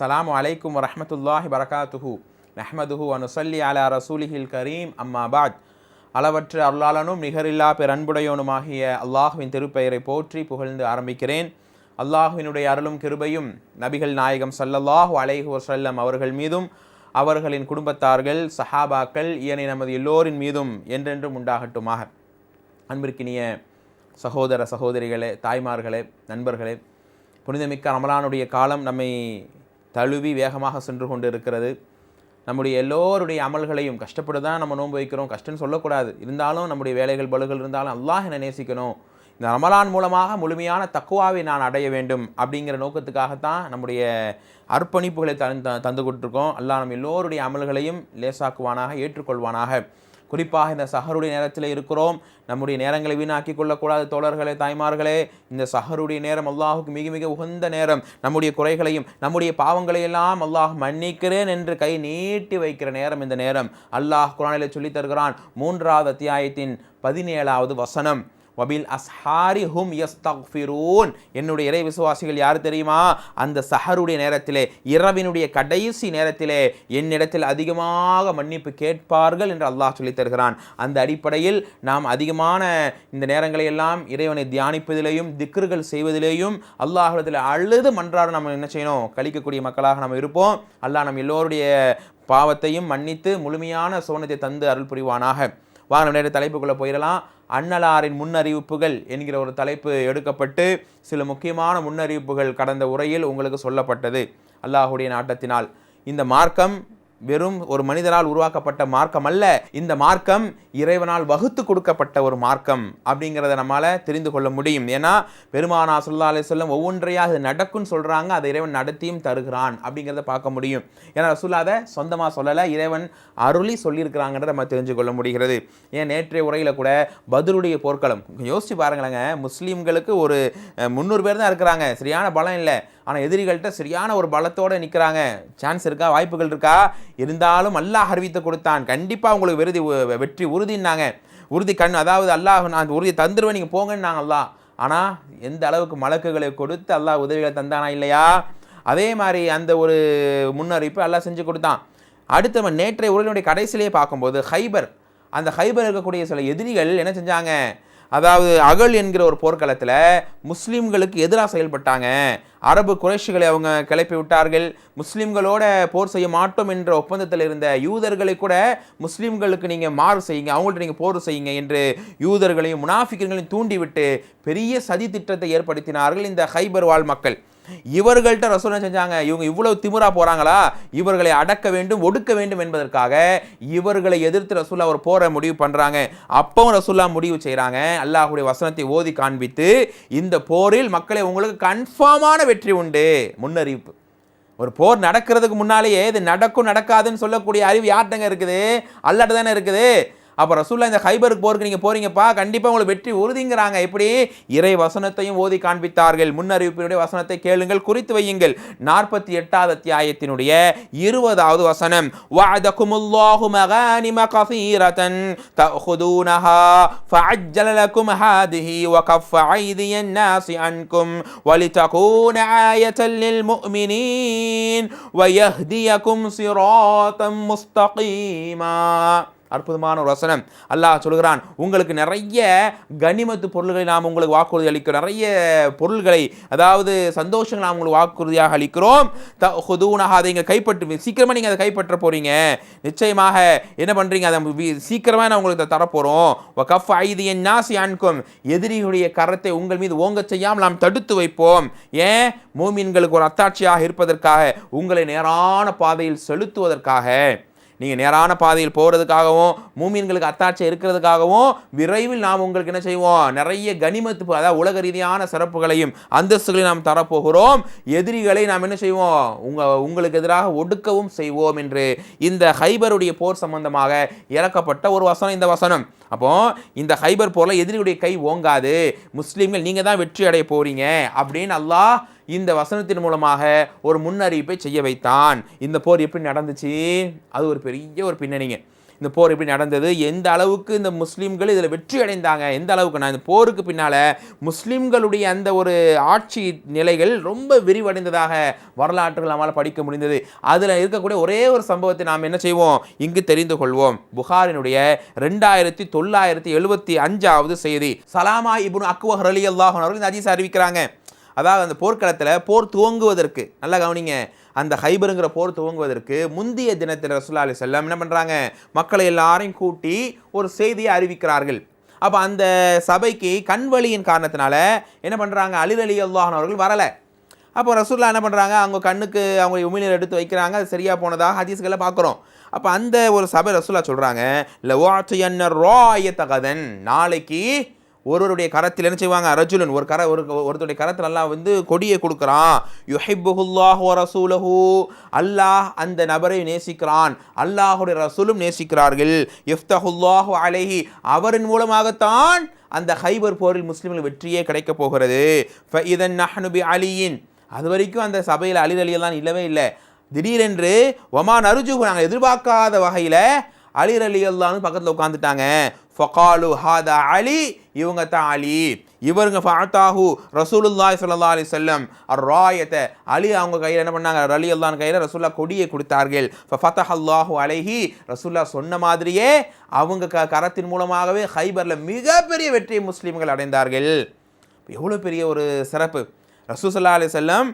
அஸ்ஸலாமு அலைக்கும் வரமத்துல்லாஹி வரகாத்துஹூ நஹ்மதுஹு அனுசல்லி அலா ரசூலிஹில் கரீம் அம்மா பாத் அளவற்ற அருளாளனும் நிகரில்லா பெரன்புடையோனுமாகிய அல்லாஹுவின் திருப்பெயரை போற்றி புகழ்ந்து ஆரம்பிக்கிறேன். அல்லாஹுவினுடைய அருளும் கிருபையும் நபிகள் நாயகம் சல்லல்லாஹு அலைஹு வசல்லம் அவர்கள் மீதும் அவர்களின் குடும்பத்தார்கள் சஹாபாக்கள் இயனை நமது எல்லோரின் மீதும் என்றென்றும் உண்டாகட்டுமாக. அன்பிற்கினிய சகோதர சகோதரிகளே தாய்மார்களே நண்பர்களே புனிதமிக்க ரமலானுடைய காலம் நம்மை தழுவி வேகமாக சென்று கொண்டு இருக்கிறது நம்முடைய எல்லோருடைய அமல்களையும் கஷ்டப்பட்டு தான் நம்ம நோன்பு வைக்கிறோம். கஷ்டம்னு சொல்லக்கூடாது. இருந்தாலும் நம்முடைய வேலைகள் பலுகள் இருந்தாலும் அல்லாஹ் என்னை நேசிக்கணும். இந்த ரமலான் மூலமாக முழுமையான தக்குவாவை நான் அடைய வேண்டும் அப்படிங்கிற நோக்கத்துக்காகத்தான் நம்முடைய அர்ப்பணிப்புகளை தந்து தந்து கொண்டிருக்கோம் அல்லாஹ் நம்ம எல்லோருடைய அமல்களையும் லேசாக்குவானாக ஏற்றுக்கொள்வானாக. குறிப்பாக இந்த சஹருடைய நேரத்தில் இருக்கிறோம். நம்முடைய நேரங்களை வீணாக்கி கொள்ளக்கூடாது தோழர்களே தாய்மார்களே. இந்த சஹருடைய நேரம் அல்லாஹுக்கு மிக மிக உகந்த நேரம். நம்முடைய குறைகளையும் நம்முடைய பாவங்களையெல்லாம் அல்லாஹ் மன்னிக்கிறேன் என்று கை நீட்டி வைக்கிற நேரம் இந்த நேரம். அல்லாஹ் குரானிலே சொல்லித் தருகிறான் மூன்றாவது அத்தியாயத்தின் பதினேழாவது வசனம். வபில் அஸ்ஹாரி ஹும் யஸ்தக்ஃபிரூன். என்னுடைய இறை விசுவாசிகள் யார் தெரியுமா? அந்த சஹருடைய நேரத்திலே இரவினுடைய கடைசி நேரத்திலே என்னிடத்தில் அதிகமாக மன்னிப்பு கேட்பார்கள் என்று அல்லாஹ் சொல்லித் தருகிறான். அந்த அடிப்படையில் நாம் அதிகமான இந்த நேரங்களை எல்லாம் இறைவனை தியானிப்பதிலேயும் திக்ருகள் செய்வதிலேயும் அல்லாஹிடத்தில் அழுது மன்றாட நம்ம என்ன செய்யணும்? கழிக்கக்கூடிய மக்களாக நம்ம இருப்போம். அல்லாஹ் நம் எல்லோருடைய பாவத்தையும் மன்னித்து முழுமையான சோனத்தை தந்து அருள் புரிவானாக. வாரம் நேர தலைப்புக்குள்ளே போயிடலாம். அன்னலாரின் முன்னறிவிப்புகள் என்கிற ஒரு தலைப்பு எடுக்கப்பட்டு சில முக்கியமான முன்னறிவிப்புகள் கடந்த உரையில் உங்களுக்கு சொல்லப்பட்டது. அல்லாஹுடைய நாட்டத்தினால் இந்த மார்க்கம் வெறும் ஒரு மனிதரால் உருவாக்கப்பட்ட மார்க்கம் அல்ல. இந்த மார்க்கம் இறைவனால் வகுத்து கொடுக்கப்பட்ட ஒரு மார்க்கம் அப்படிங்கிறத நம்மால் தெரிந்து கொள்ள முடியும். ஏன்னா பெருமானா சொல்லா அலி சொல்லம் ஒவ்வொன்றையாக அது நடக்கும்னு சொல்கிறாங்க அதை இறைவன் நடத்தியும் தருகிறான் அப்படிங்கிறத பார்க்க முடியும். ஏன்னா ரசூல்லா அதை சொந்தமாக சொல்லலை இறைவன் அருளி சொல்லியிருக்கிறாங்கன்றத நம்ம தெரிஞ்சு கொள்ள முடிகிறது. ஏன் நேற்றைய உரையில் கூட பதிலுடைய போர்க்களம் யோசிச்சு பாருங்களேங்க முஸ்லீம்களுக்கு ஒரு முந்நூறு பேர் தான் இருக்கிறாங்க சரியான பலம் இல்லை. ஆனால் எதிரிகள்கிட்ட சரியான ஒரு பலத்தோடு நிற்கிறாங்க சான்ஸ் இருக்கா? வாய்ப்புகள் இருக்கா? இருந்தாலும் அல்லாஹ் அறிவித்து கொடுத்தான். கண்டிப்பாக உங்களுக்கு விருதி வெற்றி உறுதின்னாங்க. உறுதி கண் அதாவது அல்லாஹ் நான் உறுதி தந்துடுவேன் நீங்கள் போங்கன்னாங்க அல்லாஹ். ஆனால் எந்த அளவுக்கு மலக்குகளை கொடுத்து அல்லாஹ் உதவிகளை தந்தானா இல்லையா? அதே மாதிரி அந்த ஒரு முன்னறிவிப்பு எல்லாம் செஞ்சு கொடுத்தான். அடுத்தவன் நம்ம நேற்றைய உடலினுடைய கடைசியிலேயே பார்க்கும்போது ஹைபர். அந்த ஹைபர் இருக்கக்கூடிய சில எதிரிகள் என்ன செஞ்சாங்க? அதாவது அகல் என்கிற ஒரு போர்க்களத்தில் முஸ்லீம்களுக்கு எதிராக செயல்பட்டாங்க. அரபு குறைஷிகளை அவங்க கிளப்பி விட்டார்கள். முஸ்லீம்களோட போர் செய்ய மாட்டோம் என்ற ஒப்பந்தத்தில் இருந்த யூதர்களை கூட முஸ்லீம்களுக்கு நீங்கள் மாறு செய்யுங்க அவங்கள்ட்ட நீங்கள் போர் செய்யுங்க என்று யூதர்களையும் முனாஃபிக்கர்களையும் தூண்டிவிட்டு பெரிய சதி திட்டத்தை ஏற்படுத்தினார்கள் இந்த ஹைபர் வாழ் மக்கள். இவர்கள்ட்ட ரசூல் செஞ்சாங்க? இவங்க இவ்வளவு திமுறா போறாங்களா? இவர்களை அடக்க வேண்டும் ஒடுக்க வேண்டும் என்பதற்காக இவர்களை எதிர்த்து ரசூல்லா ஒரு போரை முடிவு பண்றாங்க. அப்பவும் ரசூல்லா முடிவு செய்கிறாங்க அல்லாஹுடைய வசனத்தை ஓதி காண்பித்து இந்த போரில் மக்களை உங்களுக்கு கன்ஃபார்மான வெற்றி உண்டு. முன்னறிவிப்பு. ஒரு போர் நடக்கிறதுக்கு முன்னாலேயே இது நடக்கும் நடக்காதுன்னு சொல்லக்கூடிய அறிவு யார்கிட்டங்க இருக்குது? அல்லாட்ட தானே இருக்குது? அப்போ ரசூல்லா இந்த ஹைபருக்கு போருக்கு நீங்கள் போகிறீங்கப்பா கண்டிப்பாக உங்களுக்கு வெற்றி உறுதிங்கிறாங்க. எப்படி? இறை வசனத்தையும் ஓதி காண்பித்தார்கள். முன்னறிவிப்பினுடைய வசனத்தை கேளுங்கள் குறித்து வையுங்கள். நாற்பத்தி எட்டாவது அத்தியாயத்தினுடைய இருபதாவது வசனம் வாதகுமுல்லாஹு மகானிம கசீரதன் தஹுதூனஹா فعجل لكم هذه وكف أيدي الناس عنكم ولتكون آية للمؤمنين ويهديكم صراطا مستقيما அற்புதமான ஒரு வசனம். அல்லாஹ் சொல்கிறான் உங்களுக்கு நிறைய கனிமத்து பொருள்களை நாம் உங்களுக்கு வாக்குறுதி அளிக்கிறோம். நிறைய பொருள்களை அதாவது சந்தோஷங்கள் நாம் உங்களுக்கு வாக்குறுதியாக அளிக்கிறோம். த ஹுதூனஹா அதை இங்கே கைப்பற்று சீக்கிரமாக நீங்கள் அதை கைப்பற்ற போகிறீங்க நிச்சயமாக என்ன பண்ணுறீங்க அதை சீக்கிரமாக நான் உங்களுக்கு தரப்போகிறோம் கஃப் ஐதியன் நாசி அன்கும் எதிரிகளுடைய கரத்தை உங்கள் மீது ஓங்க செய்யாமல் நாம் தடுத்து வைப்போம். ஏன்? மூமின்களுக்கு ஒரு அத்தாட்சியாக இருப்பதற்காக உங்களை நேரான பாதையில் செலுத்துவதற்காக. நீங்கள் நேரான பாதையில் போகிறதுக்காகவும் மூமீன்களுக்கு அத்தாட்சி இருக்கிறதுக்காகவும் விரைவில் நாம் உங்களுக்கு என்ன செய்வோம்? நிறைய கனிமத்து அதாவது உலக ரீதியான சிறப்புகளையும் அந்தஸ்துகளையும் நாம் தரப்போகிறோம். எதிரிகளை நாம் என்ன செய்வோம்? உங்கள் உங்களுக்கு எதிராக ஒடுக்கவும் செய்வோம் என்று இந்த ஹைபருடைய போர் சம்பந்தமாக இறக்கப்பட்ட ஒரு வசனம் இந்த வசனம். அப்போ இந்த ஹைபர் போரில் எதிரியுடைய கை ஓங்காது. முஸ்லீம்கள் நீங்கள் தான் வெற்றி அடைய போறீங்க அப்படின்னு அல்லாஹ் இந்த வசனத்தின் மூலமாக ஒரு முன்னறிவிப்பை செய்ய வைத்தான். இந்த போர் எப்படி நடந்துச்சு? அது ஒரு பெரிய ஒரு பின்னணிங்க. இந்த போர் எப்படி நடந்தது? எந்த அளவுக்கு இந்த முஸ்லீம்கள் இதில் வெற்றி அடைந்தாங்க? எந்த அளவுக்கு நான் இந்த போருக்கு பின்னால் முஸ்லீம்களுடைய அந்த ஒரு ஆட்சி நிலைகள் ரொம்ப விரிவடைந்ததாக வரலாற்றுகள் நம்மால் படிக்க முடிந்தது. அதில் இருக்கக்கூடிய ஒரே ஒரு சம்பவத்தை நாம் என்ன செய்வோம்? இங்கு தெரிந்து கொள்வோம். புகாரினுடைய ரெண்டாயிரத்தி தொள்ளாயிரத்தி எழுபத்தி அஞ்சாவது செய்தி. சலாமா இபுன் அக்வஹர் அலி அல்லாஹன் அவர்கள் இந்த அறிவிக்கிறாங்க. அதாவது அந்த போர்க்களத்தில் போர் துவங்குவதற்கு நல்லா கவனிங்க அந்த ஹைபருங்கிற போர் துவங்குவதற்கு முந்தைய தினத்தில் ரசுல்லா அலி செல்லம் என்ன பண்ணுறாங்க மக்களை எல்லாரையும் கூட்டி ஒரு செய்தியை அறிவிக்கிறார்கள். அப்போ அந்த சபைக்கு கண்வழியின் காரணத்தினால என்ன பண்ணுறாங்க அலிர் அலி அல்லாஹன் அவர்கள் வரலை. அப்போ ரசூல்லா என்ன பண்ணுறாங்க அவங்க கண்ணுக்கு அவங்க உமிழ்நீர் எடுத்து வைக்கிறாங்க அது சரியாக போனதாக ஹதீஸ்களை பார்க்குறோம் அப்போ அந்த ஒரு சபை ரசூல்லா சொல்கிறாங்க லவாச்சையன்னர் ராய தகதன் நாளைக்கு ஒருவருடைய கரத்தில் என்ன செய்வாங்க? அரஜுலன் ஒரு கர ஒரு ஒருத்தருடைய கரத்தில் அல்லாஹ் வந்து கொடியை கொடுக்குறான். யுஹிப்புல்லாஹ் ரசூலஹு. அல்லாஹ் அந்த நபரை நேசிக்கிறான். அல்லாஹுடைய ரசூலும் நேசிக்கிறார்கள். இஃப்தஹுல்லாஹு அலைஹி. அவரின் மூலமாகத்தான் அந்த ஹைபர் போரில் முஸ்லீம்கள் வெற்றியே கிடைக்கப் போகிறது. இதன் நஹ்னுபி அலியின். அது வரைக்கும் அந்த சபையில் அலி அலியெல்லாம் இல்லவே இல்லை. திடீரென்று ஒமான் அருஜு நாங்கள் எதிர்பார்க்காத வகையில் அலிர் அலி அல்லான்னு பக்கத்தில் உட்காந்துட்டாங்க ஃபகாலு ஹாதா அலி இவங்க தான் அலி. இவருங்க ஃபாத்தாஹு ரசூலுல்லாய் சல்லா அலி செல்லம் ராயத்தை அலி அவங்க கையில் என்ன பண்ணாங்க? அலி அல்லான் கையில் ரசூல்லா கொடியை கொடுத்தார்கள். ஃபத்தஹ் அல்லாஹு அலைஹி ரசூல்லா சொன்ன மாதிரியே அவங்க க கரத்தின் மூலமாகவே ஹைபரில் மிகப்பெரிய வெற்றியை முஸ்லீம்கள் அடைந்தார்கள். எவ்வளோ பெரிய ஒரு சிறப்பு. ரசூசல்லா அலி செல்லம்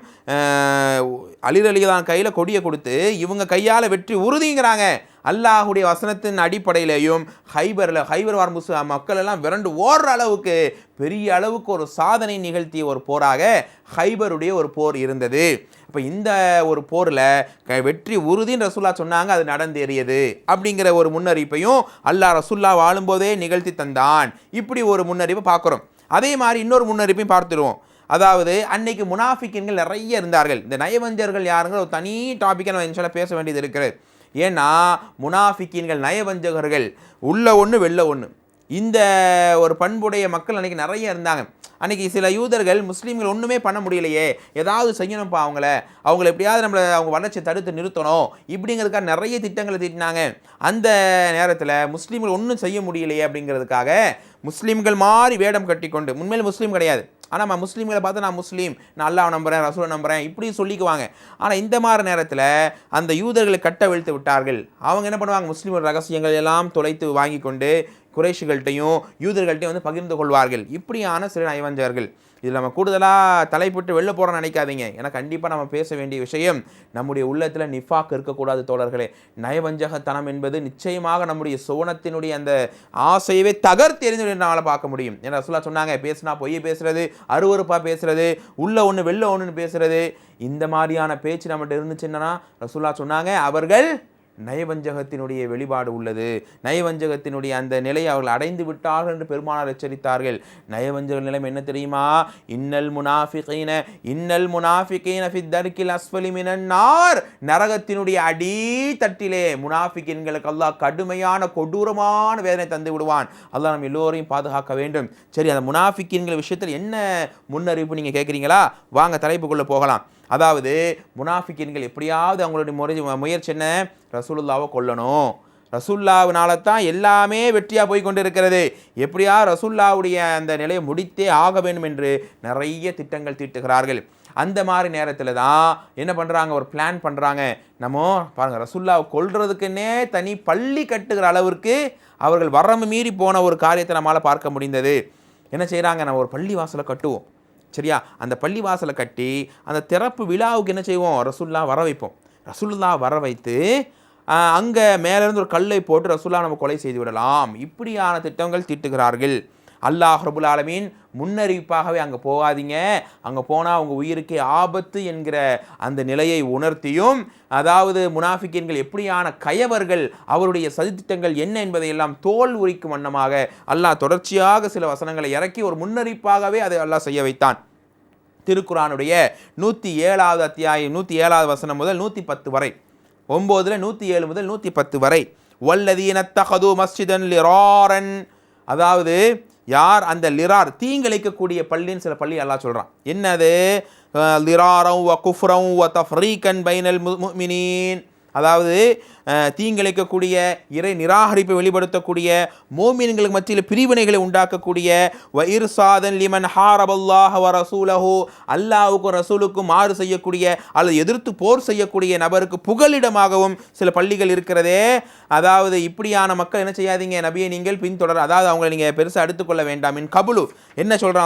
அலிர் அலிதான் கையில் கொடியை கொடுத்து இவங்க கையால் வெற்றி உறுதிங்கிறாங்க. அல்லாஹுடைய வசனத்தின் அடிப்படையிலையும் ஹைபரில் ஹைபர் வார் முஸ் மக்கள் எல்லாம் விரண்டு ஓடுற அளவுக்கு பெரிய அளவுக்கு ஒரு சாதனை நிகழ்த்திய ஒரு போராக ஹைபருடைய ஒரு போர் இருந்தது. இப்போ இந்த ஒரு போரில் வெற்றி உறுதின்னு ரசுல்லா சொன்னாங்க அது நடந்தேறியது அப்படிங்கிற ஒரு முன்னறிப்பையும் அல்லாஹ் ரசுல்லா வாழும்போதே நிகழ்த்தி தந்தான். இப்படி ஒரு முன்னறிப்பை பார்க்குறோம். அதே மாதிரி இன்னொரு முன்னறிப்பையும் பார்த்துருவோம். அதாவது அன்னைக்கு முனாஃபிக்கின்கள் நிறைய இருந்தார்கள். இந்த நயவஞ்சர்கள் யாருங்கிற ஒரு தனி டாப்பிக்கை நம்ம இன்ஷால பேச வேண்டியது இருக்கிறது ஏன்னா முனாஃபிக்கின்கள் நயவஞ்சகர்கள் உள்ள ஒன்று வெளில ஒன்று இந்த ஒரு பண்புடைய மக்கள் அன்றைக்கி நிறைய இருந்தாங்க. அன்றைக்கி சில யூதர்கள் முஸ்லீம்கள் ஒன்றுமே பண்ண முடியலையே. ஏதாவது செய்யணும்ப்பா அவங்கள. அவங்கள எப்படியாவது நம்மளை அவங்க வளர்ச்சியை தடுத்து நிறுத்தணும். இப்படிங்கிறதுக்காக நிறைய திட்டங்களை தீட்டினாங்க. அந்த நேரத்தில் முஸ்லீம்கள் ஒன்றும் செய்ய முடியலையே அப்படிங்கிறதுக்காக முஸ்லீம்கள் மாதிரி வேடம் கட்டி கொண்டு உண்மையில் முஸ்லீம் கிடையாது. ஆனால் நம்ம முஸ்லீம்களை பார்த்து நான் முஸ்லீம் நான் அல்லாவை நம்புகிறேன் ரசூலை நம்புகிறேன் இப்படி சொல்லிக்குவாங்க. ஆனால் இந்த மாதிரி நேரத்தில் அந்த யூதர்களை கட்ட வீழ்த்து விட்டார்கள். அவங்க என்ன பண்ணுவாங்க? முஸ்லீம் ரகசியங்கள் எல்லாம் தொலைத்து வாங்கி கொண்டு குறைஷிகள்கிட்டையும் யூதர்கள்ட்டையும் வந்து பகிர்ந்து கொள்வார்கள். இப்படியான சில நயவஞ்சர்கள் இதில் நம்ம கூடுதலாக தலைப்பிட்டு வெளில போகிறோம்னு நினைக்காதீங்க. ஏன்னா கண்டிப்பாக நம்ம பேச வேண்டிய விஷயம் நம்முடைய உள்ளத்தில் நிஃபாக் இருக்கக்கூடாது தோழர்களே. நயவஞ்சகத்தனம் என்பது நிச்சயமாக நம்முடைய சோனத்தினுடைய அந்த ஆசையவே தகர்த்து எரிந்து நம்மளால் பார்க்க முடியும். ஏன்னா ரசுல்லா சொன்னாங்க பேசுனா பொய்யை பேசுறது அருவறுப்பாக பேசுறது உள்ள ஒன்று வெளில ஒன்றுன்னு பேசுறது. இந்த மாதிரியான பேச்சு நம்மகிட்ட இருந்துச்சுன்னா ரசுல்லா சொன்னாங்க அவர்கள் நயவஞ்சகத்தினுடைய வெளிப்பாடு உள்ளது. நயவஞ்சகத்தினுடைய அந்த நிலையை அவர்கள் அடைந்து விட்டார்கள் என்று பெருமானார் எச்சரித்தார்கள். நயவஞ்சக நிலைமை என்ன தெரியுமா? இன்னல் முனாஃபிகீன இன்னல் முனாஃபிகீன ஃபித் தர்கில் அஸ்ஃபலி மினன் நரகத்தினுடைய அடி தட்டிலே முனாஃபிகின்களுக்கு அல்லாஹ் கடுமையான கொடூரமான வேதனை தந்து விடுவான். அல்லாஹ் நம்ம எல்லோரையும் பாதுகாக்க வேண்டும். சரி அந்த முனாஃபிகின்கள் விஷயத்தில் என்ன முன்னறிவிப்பு நீங்கள் கேட்குறீங்களா? வாங்க தலைப்புக்குள்ளே போகலாம். அதாவது முனாஃபிக்கின்கள் எப்படியாவது அவங்களுடைய முறை முயற்சி என்ன? ரசூலுல்லாவை கொல்லணும். ரசுல்லாவினால தான் எல்லாமே வெற்றியாக போய் கொண்டு இருக்கிறது எப்படியா ரசுல்லாவுடைய அந்த நிலையை முடித்தே ஆக வேண்டும் என்று நிறைய திட்டங்கள் தீட்டுகிறார்கள். அந்த மாதிரி நேரத்தில் தான் என்ன பண்ணுறாங்க ஒரு பிளான் பண்ணுறாங்க நம்ம பாருங்கள் ரசுல்லாவை கொள்றதுக்குன்னே தனி பள்ளி கட்டுகிற அளவிற்கு அவர்கள் வரம்பு மீறி போன ஒரு காரியத்தை நம்மளால் பார்க்க முடிந்தது. என்ன செய்கிறாங்க நம்ம ஒரு பள்ளி வாசலை கட்டுவோம். சரியா? அந்த பள்ளி வாசலை கட்டி அந்த திறப்பு விழாவுக்கு என்ன செய்வோம்? ரசுல்லா வர வைப்போம். ரசுல்லா வர வைத்து அங்கே மேலேருந்து ஒரு கல்லை போட்டு ரசுல்லா நம்ம கொலை செய்து விடலாம். இப்படியான திட்டங்கள் தீட்டுகிறார்கள். அல்லாஹ் ரபுல் ஆலமீன் முன்னறிவிப்பாகவே அங்கே போகாதீங்க. அங்கே போனால் அவங்க உயிருக்கே ஆபத்து என்கிற அந்த நிலையை உணர்த்தியும் அதாவது முனாஃபிக்கின்கள் எப்படியான கயவர்கள் அவருடைய சதித்திட்டங்கள் என்ன என்பதையெல்லாம் தோல் உரிக்கும் வண்ணமாக அல்லாஹ் தொடர்ச்சியாக சில வசனங்களை இறக்கி ஒரு முன்னறிப்பாகவே அதை அல்லாஹ் செய்ய வைத்தான். திருக்குறானுடைய நூற்றி ஏழாவது அத்தியாயம் நூற்றி ஏழாவது வசனம் முதல் நூற்றி பத்து வரை. ஒம்போதில் நூற்றி ஏழு முதல் நூற்றி பத்து வரை. வல்லதீனத்தகது மஸ்ஜிதன் லிராரன். அதாவது யார் அந்த லிரார்? தீங்கிழைக்கக்கூடிய பள்ளின்னு சில பள்ளி எல்லாம் சொல்கிறான் என்னது? லிராரம் வ குஃப்ரம் வ தஃப்ரீகன் பைனல் முமினீன் அதாவது தீங்கிழைக்கக்கூடிய இறை நிராகரிப்பை வெளிப்படுத்தக்கூடிய மோமீன்களுக்கு மத்தியில் பிரிவினைகளை உண்டாக்கக்கூடிய வயிர் சாதன் லிமன் ஹாரபல்லாஹ வ ரசூலஹு அல்லாஹ்வுக்கும் ரசூலுக்கும் மாறு செய்யக்கூடிய அல்லது எதிர்த்து போர் செய்யக்கூடிய நபருக்கு புகலிடமாகவும் சில பள்ளிகள் இருக்கிறதே. அதாவது இப்படியான மக்கள் என்ன செய்யாதீங்க நபியை நீங்கள் பின்தொடர் அதாவது அவங்களை நீங்கள் பெருசாக எடுத்துக்கொள்ள வேண்டாம். மின் கபுலு. என்ன சொல்கிறான்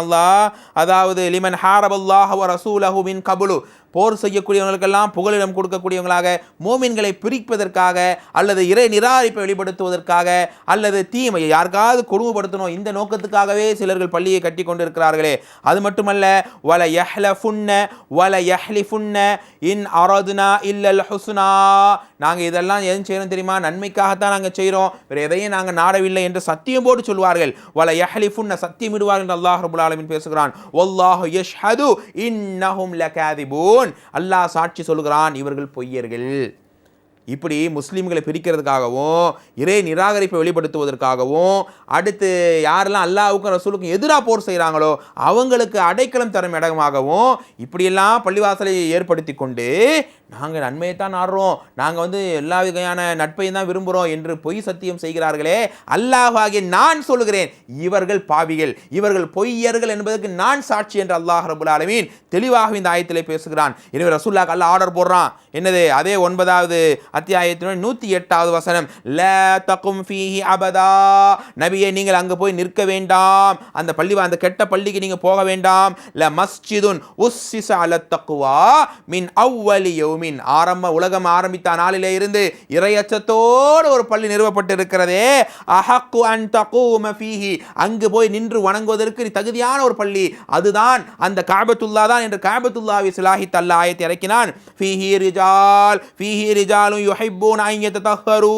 அதாவது லிமன் ஹாரபல்லாஹ வ ரசூலஹு மின் கபுலு. போர் செய்யக்கூடியவங்களுக்கெல்லாம் புகலிடம் கொடுக்கக்கூடியவங்களாக மோமின்களை பிரிப்பதற்காக அல்லது இறை நிராகரிப்பை வெளிப்படுத்துவதற்காக அல்லது தீமையை யாருக்காவது கொடுமைப்படுத்தணும் இந்த நோக்கத்துக்காகவே சிலர்கள் பள்ளியை கட்டி கொண்டிருக்கிறார்களே. அது மட்டுமல்ல வல யஹ்லஃபுன்ன வல யஹ்லிஃபுன்ன இன் அரதுனா இல்லல் ஹுசுனா நாங்கள் இதெல்லாம் எதுவும் செய்யணும் தெரியுமா? நன்மைக்காகத்தான் நாங்கள் செய்கிறோம் வேறு எதையும் நாங்கள் நாடவில்லை என்று சத்தியம் போட்டு சொல்வார்கள். வல யஹ்லிஃபுன்ன சத்தியம் இடுவார்கள் என்று அல்லாஹ் ரபுல் ஆலமின் பேசுகிறான். ஒல்லாஹு யஷ்ஹது இன்னஹும் லகாதிபூன். அல்லாஹ் சாட்சி சொல்கிறான் இவர்கள் பொய்யர்கள். இப்படி முஸ்லீம்களை பிரிக்கிறதுக்காகவும் இறை நிராகரிப்பை வெளிப்படுத்துவதற்காகவும் அடுத்து யாரெல்லாம் அல்லாவுக்கும் ரசூலுக்கும் எதிராக போர் செய்கிறாங்களோ அவங்களுக்கு அடைக்கலம் தரும் இடமாகவும் இப்படியெல்லாம் பள்ளிவாசலை ஏற்படுத்தி கொண்டு நாங்கள் நன்மையை தான் நாடுறோம் நாங்கள் வந்து எல்லா வகையான நட்பையும் தான் விரும்புகிறோம் என்று பொய் சத்தியம் செய்கிறார்களே அல்லாஹாகிய நான் சொல்லுகிறேன். இவர்கள் பாவிகள். இவர்கள் பொய்யர்கள் என்பதற்கு நான் சாட்சி என்று அல்லாஹ் ரபுல் ஆலமீன் தெளிவாக இந்த ஆயத்திலே பேசுகிறான். எனவே ரசூல்லாக்கு அல்ல ஆர்டர் போடுறான். என்னது? அதே ஒன்பதாவது அத்தியாயத்தினுடைய நூற்றி எட்டாவது வசனம் ல தக்கும் ஃபீஹி அபதா. நபியை நீங்கள் அங்கே போய் நிற்க வேண்டாம். அந்த பள்ளி அந்த கெட்ட பள்ளிக்கு நீங்கள் போக வேண்டாம். ல மஸ்ஜிதுன் உஸ்ஸிச அல தக்குவா மின் அவ்வலி யோமின். ஆரம்ப உலகம் ஆரம்பித்த நாளிலே இருந்து இறையச்சத்தோடு ஒரு பள்ளி நிறுவப்பட்டு இருக்கிறதே அஹக்கு அன் தகும ஃபீஹி. அங்கு போய் நின்று வணங்குவதற்கு நீ தகுதியான ஒரு பள்ளி. அதுதான் அந்த காபத்துல்லா தான் என்று காபத்துல்லாவை சிலாஹி தல்லா ஆயத்தை இறக்கினான். ஃபீஹி ரிஜால் ஃபீஹி ரிஜாலும் யுஹிப்பூன் ஐயத்த தஹரு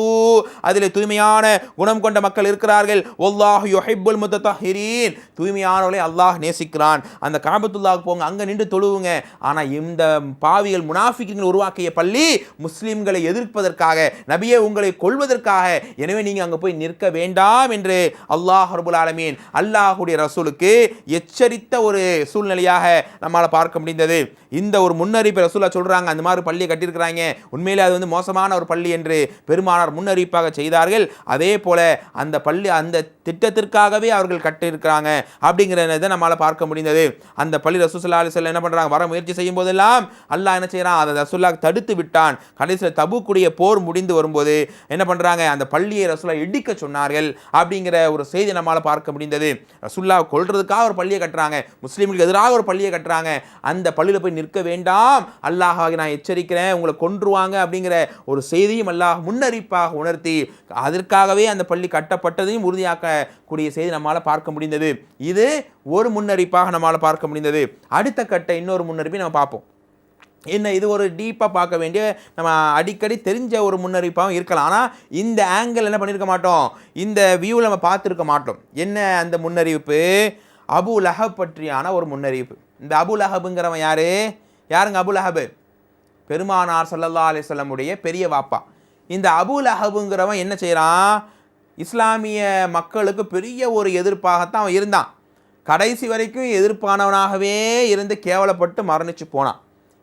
அதில் தூய்மையான குணம் கொண்ட மக்கள் இருக்கிறார்கள். ஒல்லாஹ் யுஹிப்புல் முத்தஹிரீன் தூய்மையானவர்களை அல்லாஹ் நேசிக்கிறான். அந்த காபத்துல்லாவுக்கு போங்க அங்கே நின்று தொழுவுங்க. ஆனால் இந்த பாவிகள் முனாஃபிக்கிங்கள் உருவாக்கிய பள்ளி முஸ்லீம்களை எதிர்ப்பதற்காக நபியை உங்களை கொள்வதற்காக எனவே நீங்கள் அங்கே போய் நிற்க வேண்டாம் என்று அல்லாஹ் ரபுல் ஆலமீன் அல்லாஹுடைய ரசூலுக்கு எச்சரித்த ஒரு சூழ்நிலையாக நம்மால் பார்க்க முடிந்தது. இந்த ஒரு முன்னறிப்பை ரசூலா சொல்றாங்க அந்த மாதிரி பள்ளி கட்டியிருக்கிறாங்க. உண்மையிலே அது வந்து மோசமான ஒரு பள்ளி என்று பெருமானார் முன்னறிவிப்பாக செய்தார்கள். அதே போல அந்த பள்ளி அந்த திட்டத்திற்காகவே அவர்கள் கட்டியிருக்கிறாங்க அப்படிங்கிறத நம்மளால் பார்க்க முடிந்தது. அந்த பள்ளி ரசூசல்லா அலிசல்ல என்ன பண்ணுறாங்க வர முயற்சி செய்யும் போதெல்லாம் அல்லாஹ் என்ன செய்கிறான் அதை ரசூல்லா தடுத்து விட்டான். கடைசியில் தபுக்குடைய போர் முடிந்து வரும்போது என்ன பண்ணுறாங்க அந்த பள்ளியை ரசூலா இடிக்க சொன்னார்கள் அப்படிங்கிற ஒரு செய்தி நம்மளால் பார்க்க முடிந்தது. ரசூல்லா கொள்றதுக்காக ஒரு பள்ளியை கட்டுறாங்க. முஸ்லீம்களுக்கு எதிராக ஒரு பள்ளியை கட்டுறாங்க. அந்த பள்ளியில் போய் நிற்க வேண்டாம். அல்லாஹாக நான் எச்சரிக்கிறேன். உங்களை கொன்றுவாங்க அப்படிங்கிற ஒரு செய்தியும் அல்லாஹ் முன்னறிப்பாக உணர்த்தி அதற்காகவே அந்த பள்ளி கட்டப்பட்டதையும் உறுதியாக்க கூடிய செய்தி நம்மால் பார்க்க முடிந்தது. இது ஒரு முன்னறிப்பாக நம்மால் பார்க்க முடிந்தது. அடுத்த கட்ட இன்னொரு முன்னறிப்பை நம்ம பார்ப்போம். என்ன இது ஒரு டீப்பாக பார்க்க வேண்டிய நம்ம அடிக்கடி தெரிஞ்ச ஒரு முன்னறிப்பாகவும் இருக்கலாம். ஆனால் இந்த ஆங்கிள் என்ன பண்ணியிருக்க மாட்டோம்? இந்த வியூவில் நம்ம பார்த்துருக்க மாட்டோம். என்ன அந்த முன்னறிவிப்பு? அபு லஹப் பற்றியான ஒரு முன்னறிவிப்பு. இந்த அபு லஹபுங்கிறவன் யாரு? யாருங்க அபு லஹபு? பெருமானார் ஸல்லல்லாஹு அலைஹி பெரிய வாப்பா. இந்த அபு லஹபுங்கிறவன் என்ன செய்கிறான் இஸ்லாமிய மக்களுக்கு பெரிய ஒரு எதிர்ப்பாகத்தான் அவன் இருந்தான். கடைசி வரைக்கும் எதிர்ப்பானவனாகவே இருந்து கேவலப்பட்டு மரணிச்சு போனான்.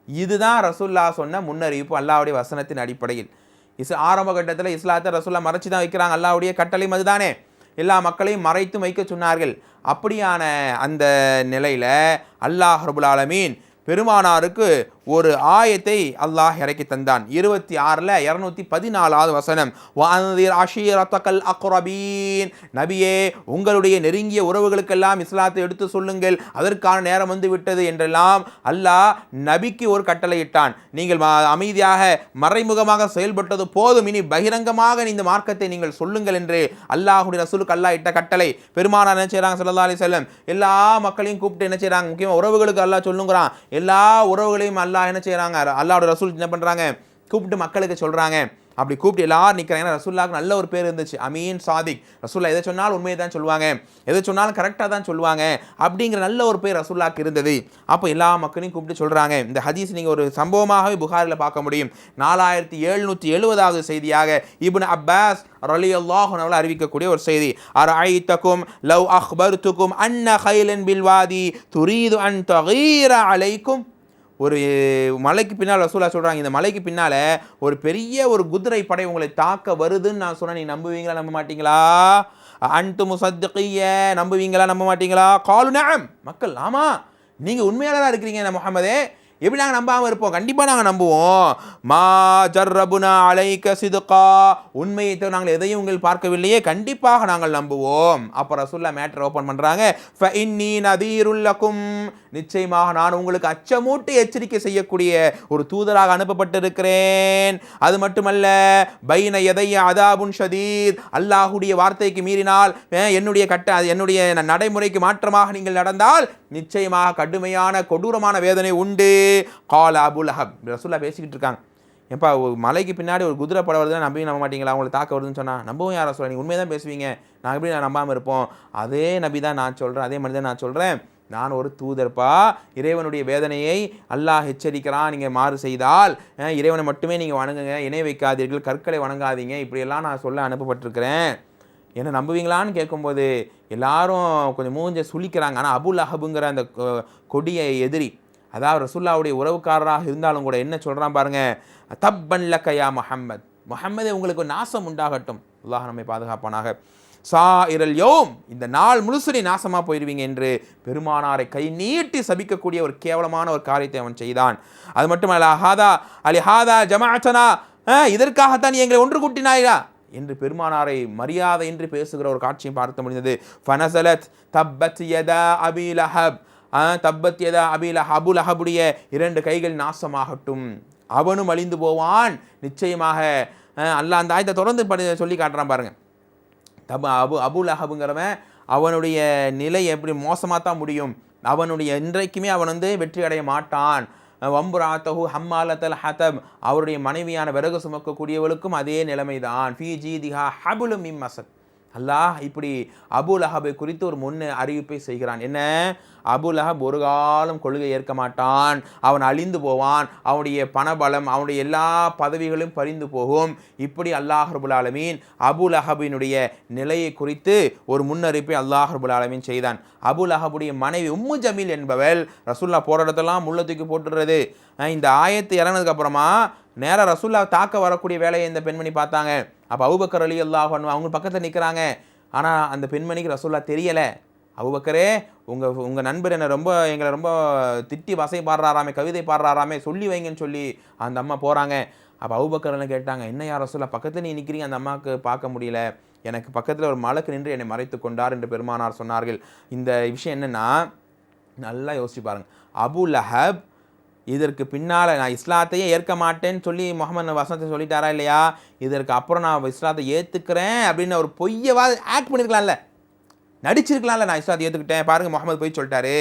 இதுதான் ரசுல்லா சொன்ன முன்னறிவிப்பு அல்லாவுடைய வசனத்தின் அடிப்படையில். இஸ் ஆரம்ப கட்டத்தில் இஸ்லாத்தை ரசுல்லா மறைச்சு தான் வைக்கிறாங்க. அல்லாவுடைய கட்டளையும் அதுதானே. எல்லா மக்களையும் மறைத்து வைக்க சொன்னார்கள். அப்படியான அந்த நிலையில் அல்லாஹ் ரபுல் ஆலமீன் பெருமானாருக்கு ஒரு ஆயத்தை அல்லாஹ் இறக்கி தந்தான். இருபத்தி ஆறில் இரநூத்தி பதினாலாவது வசனம் வானதிர் அஷீரத்தக்கல் அக்ரபீன். நபியே உங்களுடைய நெருங்கிய உறவுகளுக்கெல்லாம் இஸ்லாத்தை எடுத்து சொல்லுங்கள். அதற்கான நேரம் வந்து விட்டது என்றெல்லாம் அல்லாஹ் நபிக்கு ஒரு கட்டளையிட்டான். நீங்கள் அமைதியாக மறைமுகமாக செயல்பட்டது போதும். இனி பகிரங்கமாக இந்த மார்க்கத்தை நீங்கள் சொல்லுங்கள் என்று அல்லாஹுடைய ரசூலுக்கு அல்லாஹ் இட்ட கட்டளை. பெருமானார் என்ன செய்கிறாங்க சல்லா அலி செல்லம் எல்லா மக்களையும் கூப்பிட்டு என்ன செய்கிறாங்க முக்கியமாக உறவுகளுக்கு அல்லாஹ் சொல்லுங்கிறான். எல்லா உறவுகளையும் அல்லாஹ் என்ன செய்கிறாங்க அல்லாவோட ரசூல் என்ன பண்ணுறாங்க கூப்பிட்டு மக்களுக்கு சொல்கிறாங்க அப்படி கூப்பிட்டு எல்லாரும் நிற்கிறாங்க ஏன்னா ரசூல்லாவுக்கு நல்ல ஒரு பேர் இருந்துச்சு. அமீன் சாதிக். ரசூல்லா எதை சொன்னாலும் உண்மையை தான் சொல்லுவாங்க. எதை சொன்னாலும் கரெக்டாக தான் சொல்லுவாங்க. அப்படிங்கிற நல்ல ஒரு பேர் ரசூல்லாக்கு இருந்தது. அப்போ எல்லா மக்களையும் கூப்பிட்டு சொல்கிறாங்க இந்த ஹதீஸ் நீங்கள் ஒரு சம்பவமாகவே புகாரில் பார்க்க முடியும். நாலாயிரத்தி எழுநூற்றி எழுபதாவது செய்தியாக இப்னு அப்பாஸ் ரலி அல்லாஹ் அறிவிக்கக்கூடிய ஒரு செய்தி. அர் ஐத்தக்கும் லவ் அஹ்பர்துக்கும் அன்ன ஹைலன் பில்வாதி துரீது அன் தகீர அலைக்கும் ஒரு மலைக்கு பின்னால் ரசூலா சொல்கிறாங்க இந்த மலைக்கு பின்னால் ஒரு பெரிய ஒரு குதிரை படை உங்களை தாக்க வருதுன்னு நான் சொன்னேன். நீ நம்புவீங்களா நம்ப மாட்டீங்களா? அன்ட்டு முசத்திய நம்புவீங்களா நம்ப மாட்டீங்களா? காலு நேம் மக்கள் ஆமாம் நீங்கள் உண்மையாளராக இருக்கிறீங்க முகமதே எப்படி நாங்கள் நம்பாமல் இருப்போம்? கண்டிப்பாக நாங்கள் நம்புவோம். மா ஜர்ரபுனா அலைக்க சிதுக்கா. உண்மையை தவிர நாங்கள் எதையும் உங்கள் பார்க்கவில்லையே. கண்டிப்பாக நாங்கள் நம்புவோம். அப்போ ரசுல்லா மேட்டர் ஓப்பன் பண்ணுறாங்க ஃபஇன்னி நதீருல்லக்கும் நிச்சயமாக நான் உங்களுக்கு அச்சமூட்டி எச்சரிக்கை செய்யக்கூடிய ஒரு தூதராக அனுப்பப்பட்டிருக்கிறேன். அது மட்டுமல்ல பைன எதைய அதாபுன் ஷதீத் அல்லாஹுடைய வார்த்தைக்கு மீறினால் என்னுடைய கட்ட என்னுடைய நடைமுறைக்கு மாற்றமாக நீங்கள் நடந்தால் நிச்சயமாக கடுமையான கொடூரமான வேதனை உண்டு. கால் அபுல் அஹப். ரசுல்லா பேசிக்கிட்டு இருக்காங்க. ஏப்பா மலைக்கு பின்னாடி ஒரு குதிரை படம் வருதுன்னா நம்பி நம்ப மாட்டீங்களா? அவங்களை தாக்க வருதுன்னு சொன்னால் நம்பவும் யாரை சொல்ல நீங்கள் உண்மையை தான் பேசுவீங்க. நான் எப்படி நான் நம்பாமல் இருப்போம்? அதே நபி தான் நான் சொல்கிறேன் அதே மாதிரி தான் நான் சொல்கிறேன் நான் ஒரு தூதர்ப்பா. இறைவனுடைய வேதனையை அல்லாஹ் எச்சரிக்கிறான். நீங்கள் மாறு செய்தால் இறைவனை மட்டுமே நீங்கள் வணங்குங்க. இணை வைக்காதீர்கள். கற்களை வணங்காதீங்க. இப்படியெல்லாம் நான் சொல்ல அனுப்பப்பட்டிருக்கிறேன். என்ன நம்புவீங்களான்னு கேட்கும்போது எல்லாரும் கொஞ்சம் மூஞ்ச சுழிக்கிறாங்க ஆனால் அபுல் அஹபுங்கிற அந்த கொடிய எதிரி அதாவது ரசுல்லாவுடைய உறவுக்காரராக இருந்தாலும் கூட என்ன சொல்கிறான் பாருங்கள் தப்பன் லக்கையா முஹம்மத். முஹம்மதே உங்களுக்கு நாசம் உண்டாகட்டும். அல்லாஹ் நம்மை பாதுகாப்பானாக. சா இரல் யோம் இந்த நாள் முழுசுனி நாசமாக போயிடுவீங்க என்று பெருமானாரை கை நீட்டி சபிக்கக்கூடிய ஒரு கேவலமான ஒரு காரியத்தை அவன் செய்தான். அது மட்டும் அல்ல ஹாதா அலி ஹாதா ஜமாச்சனா இதற்காகத்தான் நீ எங்களை ஒன்று கூட்டினாயா? என்று பெருமானாரை மரியாதை என்று பேசுகிற ஒரு காட்சியை பார்த்த முடிந்தது. ஃபனசலத் தப்பத் யதா அபிலஹப் லஹப். தப்பத்தியதா அபில அபுல் அஹபுடைய இரண்டு கைகள் நாசமாகட்டும். அவனும் அழிந்து போவான். நிச்சயமாக அல்ல அந்த ஆயத்தை தொடர்ந்து படி சொல்லி காட்டுறான் பாருங்கள் தப் அபு அபுல் அஹபுங்கிறவன் அவனுடைய நிலை எப்படி மோசமாக தான் முடியும். அவனுடைய இன்றைக்குமே அவன் வந்து வெற்றி அடைய மாட்டான். வம்புராத்தகு ஹம்மாலத்தல் ஹதப் அவருடைய மனைவியான விறகு சுமக்கக்கூடியவளுக்கும் அதே நிலைமைதான். ஃபி ஜீதிஹா ஹபுலும் இம் அசத் அல்லாஹ் இப்படி அபுல் அஹபை குறித்து ஒரு முன் அறிவிப்பை செய்கிறான். என்ன? அபுல் அஹப் ஒரு காலம் கொள்கை ஏற்க மாட்டான். அவன் அழிந்து போவான். அவனுடைய பணபலம் அவனுடைய எல்லா பதவிகளும் பறிந்து போகும். இப்படி அல்லாஹ் ரபுல் ஆலமீன் அபுல் அஹபினுடைய நிலையை குறித்து ஒரு முன்னறிப்பை அல்லாஹ் ரபுல் ஆலமீன் செய்தான். அபுல் அஹபுடைய மனைவி உம்மு ஜமீல் என்பவள் ரசுல்லா போராட்டத்தெல்லாம் இடத்தெல்லாம் தூக்கி போட்டுடுறது. இந்த ஆயத்து இறங்கினதுக்கப்புறமா நேராக ரசுல்லா தாக்க வரக்கூடிய வேலையை இந்த பெண்மணி பார்த்தாங்க. அப்போ அவுபக்கர் அலி அல்லாஹ் அவங்க பக்கத்தில் நிற்கிறாங்க ஆனால் அந்த பெண்மணிக்கு ரசுல்லா தெரியலை. அவுபக்கரே உங்கள் உங்கள் நண்பர் என்னை ரொம்ப எங்களை ரொம்ப திட்டி வசை பாடுறாராமே கவிதை பாடுறாராமே சொல்லி வைங்கன்னு சொல்லி அந்த அம்மா போகிறாங்க அப்போ அவுபக்கரில் கேட்டாங்க என்ன யார் ரசூல்லா பக்கத்தில் நீ நிற்கிறீங்க அந்த அம்மாவுக்கு பார்க்க முடியல. எனக்கு பக்கத்தில் ஒரு மலக்கு நின்று என்னை மறைத்து கொண்டார் என்று பெருமானார் சொன்னார்கள். இந்த விஷயம் என்னென்னா நல்லா யோசிச்சு பாருங்கள் அபு லஹப் இதற்கு பின்னால் நான் இஸ்லாத்தையே ஏற்க மாட்டேன்னு சொல்லி முகமது வசனத்தை சொல்லிட்டாரா இல்லையா? இதற்கு அப்புறம் நான் இஸ்லாத்தை ஏற்றுக்கிறேன் அப்படின்னு ஒரு பொய்யவா ஆக்ட் பண்ணியிருக்கலாம்ல நடிச்சிருக்கலாம்ல நான் இஸ்லாத்தை ஏற்றுக்கிட்டேன் பாருங்கள் முகமது போய் சொல்லிட்டாரு.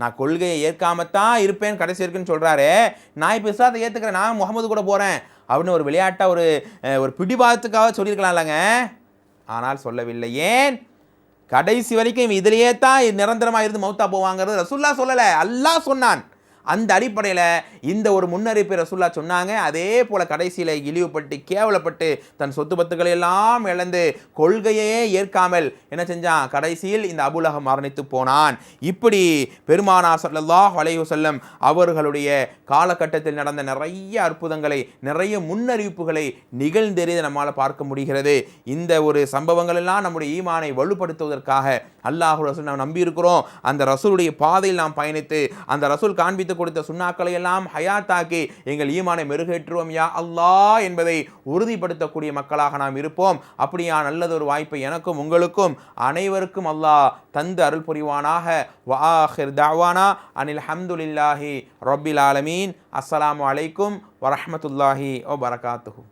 நான் கொள்கையை ஏற்காமத்தான் இருப்பேன் கடைசி இருக்குன்னு சொல்கிறாரு நான் இப்போ இஸ்லாத்தை ஏற்றுக்கிறேன் நான் முகமது கூட போகிறேன் அப்படின்னு ஒரு விளையாட்டாக ஒரு ஒரு பிடிபாதத்துக்காக சொல்லியிருக்கலாம்லங்க. ஆனால் சொல்லவில்லை. ஏன்? கடைசி வரைக்கும் இதிலேயே தான் நிரந்தரமாக இருந்து மௌத்தா போவாங்கிறது ரசுல்லா சொல்லலை. அல்லாஹ் சொன்னான். அந்த அடிப்படையில் இந்த ஒரு முன்னறிப்பை ரசுல்லா சொன்னாங்க. அதே போல் கடைசியில் இழிவுபட்டு கேவலப்பட்டு தன் சொத்து பத்துக்களை எல்லாம் இழந்து கொள்கையே ஏற்காமல் என்ன செஞ்சான்? கடைசியில் இந்த அபுலகம் மரணித்து போனான். இப்படி பெருமானா சல்லாஹ் வலையு செல்லம் அவர்களுடைய காலகட்டத்தில் நடந்த நிறைய அற்புதங்களை நிறைய முன்னறிவிப்புகளை நிகழ்ந்தெறித நம்மால் பார்க்க முடிகிறது. இந்த ஒரு சம்பவங்கள் எல்லாம் நம்முடைய ஈமானை வலுப்படுத்துவதற்காக அல்லாஹு ரசூல் நாம் நம்பியிருக்கிறோம். அந்த ரசூலுடைய பாதையில் நாம் பயணித்து அந்த ரசூல் காண்பித்து கொடுத்த சுண்ணாக்களை எல்லாம் ஹயாத்தாக்கி எங்கள் ஈமானை மெருகேற்றுவோம் யா அல்லா என்பதை உறுதிப்படுத்தக்கூடிய மக்களாக நாம் இருப்போம். அப்படியா நல்லது ஒரு வாய்ப்பை எனக்கும் உங்களுக்கும் அனைவருக்கும் அல்லாஹ் தந்து அருள் புரிவானாக. வாஹிர் தாவானா அனில் ஹம்துலில்லாஹி ரொபில் ஆலமீன். அஸ்ஸலாமு அலைக்கும் வரஹமத்துல்லாஹி ஓ பரகாத்துஹூ